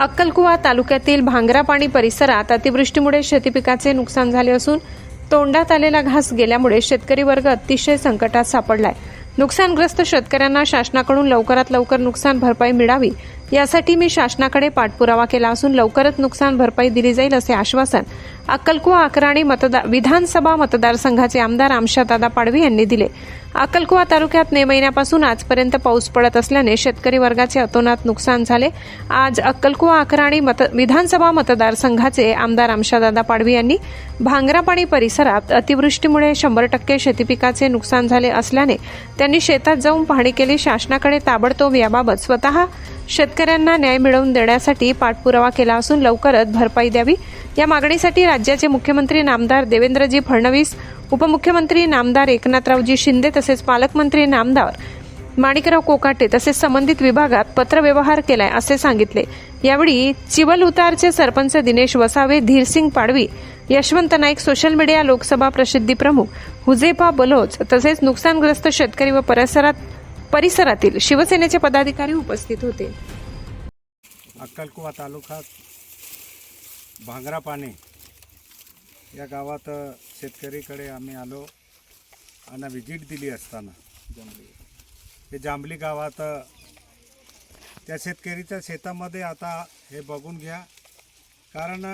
अक्कलकुवा तालुक्यातील भांगरापाणी परिसरात अतिवृष्टीमुळे शेतीपिकाचे नुकसान झाले असून तोंडात आलेला घास गेल्यामुळे शेतकरी वर्ग अतिशय संकटात सापडलाय. नुकसानग्रस्त शेतकऱ्यांना शासनाकडून लवकरात लवकर नुकसान भरपाई मिळावी यासाठी मी शासनाकडे पाठपुरावा केला असून लवकरच नुकसान भरपाई दिली जाईल असे आश्वासन अक्कलकुवा अकराणी मतदार विधानसभा मतदारसंघाचे आमदार आमशादादा पाडवी यांनी दिले. अक्कलकुवा तालुक्यात मे महिन्यापासून आजपर्यंत पाऊस पडत असल्याने शेतकरी वर्गाचे अतोनात नुकसान झाले. आज अक्कलकुवा अकराणी मत विधानसभा मतदारसंघाचे आमदार आमशादादा पाडवी यांनी भांगरापाणी परिसरात अतिवृष्टीमुळे शंभर टक्के शेतीपिकाचे नुकसान झाले असल्याने त्यांनी शेतात जाऊन पाहणी केली. शासनाकडे ताबडतोब याबाबत स्वतः शेतकऱ्यांना न्याय मिळवून देण्यासाठी पाठपुरावा केला असून लवकरच भरपाई द्यावी. या मागणीसाठी राज्याचे मुख्यमंत्री नामदार देवेंद्रजी फडणवीस उपमुख्यमंत्री नामदार एकनाथरावजी शिंदे तसेच पालकमंत्री नामदार माणिकराव कोकाटे तसेच संबंधित विभागात पत्रव्यवहार केलाय असे सांगितले. यावेळी चिवल उतारचे सरपंच दिनेश वसावे धीरसिंग पाडवी यशवंत नाईक सोशल मीडिया लोकसभा प्रसिद्धी प्रमुख हुजेफा बलोच तसेच नुकसानग्रस्त शेतकरी व परिसरात परिसरातील शिवसेनेचे पदाधिकारी उपस्थित होते. अक्कलकुवा तालुका भांगरापाने या गावात शेतकरीकडे आम्ही आलो आणि व्हिजिट दिली असताना. हे जांभली गावात त्या शेतकरीच्या शेतामध्ये आता हे बघून घ्या. कारण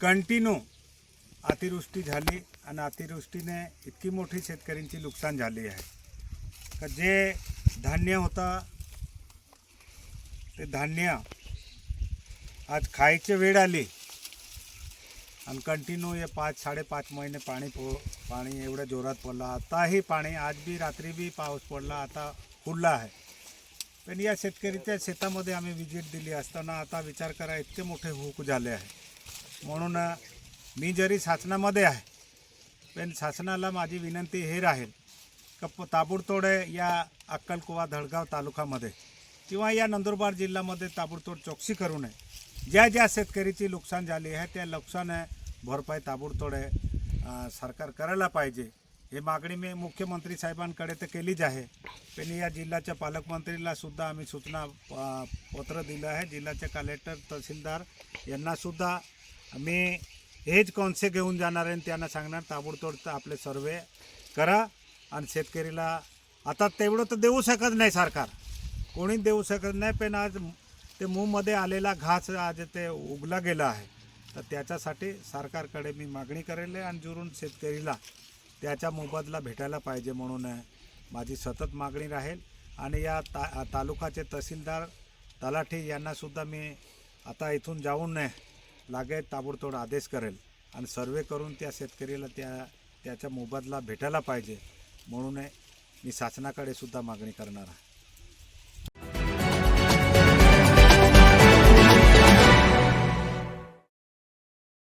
कंटिन्यू अतिवृष्टी झाली आणि अतिवृष्टीने इतकी मोठी शेतकऱ्यांची नुकसान झाली आहे. का जे धान्य होता ते धान्य आज खायची वेळ आली. आणि कंटिन्यू हे पाच साडेपाच महिने पाणी पो पाणी एवढ्या जोरात पडलं. आताही पाणी आज बी रात्री बी पाऊस पडला आता खुल्ला आहे. पण या शेतकरीच्या शेतामध्ये आम्ही विजिट दिली असताना आता विचार करा इतके मोठे हुक झाले आहे. म्हणून मी जरी शासनामध्ये आहे पण शासनाला माझी विनंती हे राहील कप ताबडतोडे या अक्कलकुवा धडगाव तालुक्यामध्ये किंवा या नंदुरबार जिल्ह्यामध्ये ताबडतोड चौकशी करू नये. ज्या ज्या शेतकरीची नुकसान झाली आहे त्या नुकसान भरपाई ताबडतोड सरकार करायला पाहिजे. हे मागणी मी मुख्यमंत्री साहेबांकडे तर केलीच आहे. पण या जिल्ह्याच्या पालकमंत्रीला सुद्धा आम्ही सूचना पत्र दिलं आहे. जिल्ह्याचे कलेक्टर तहसीलदार यांनासुद्धा मी हेच कॉन्से घेऊन जाणार आहे आणि त्यांना सांगणार ताबडतोड तर आपले सर्वे करा. आणि शेतकरीला आता तेवढं तर देऊ शकत नाही सरकार. कोणीच देऊ शकत नाही पण आज ते मूमध्ये आलेला घास आज ते उगला गेला आहे. तर त्याच्यासाठी सरकारकडे मी मागणी करेल आणि जुरून शेतकरीला त्याचा मोबदला भेटायला पाहिजे म्हणून माझी सतत मागणी राहील. आणि या ता तालुकाचे तहसीलदार तलाठी यांनासुद्धा मी आता इथून जाऊन लागे ताबडतोड आदेश करेल. आणि सर्वे करून त्या शेतकरीला त्या त्याचा मोबदला भेटायला पाहिजे. म्हणून मी शासनाकडे सुद्धा मागणी करणार आहे.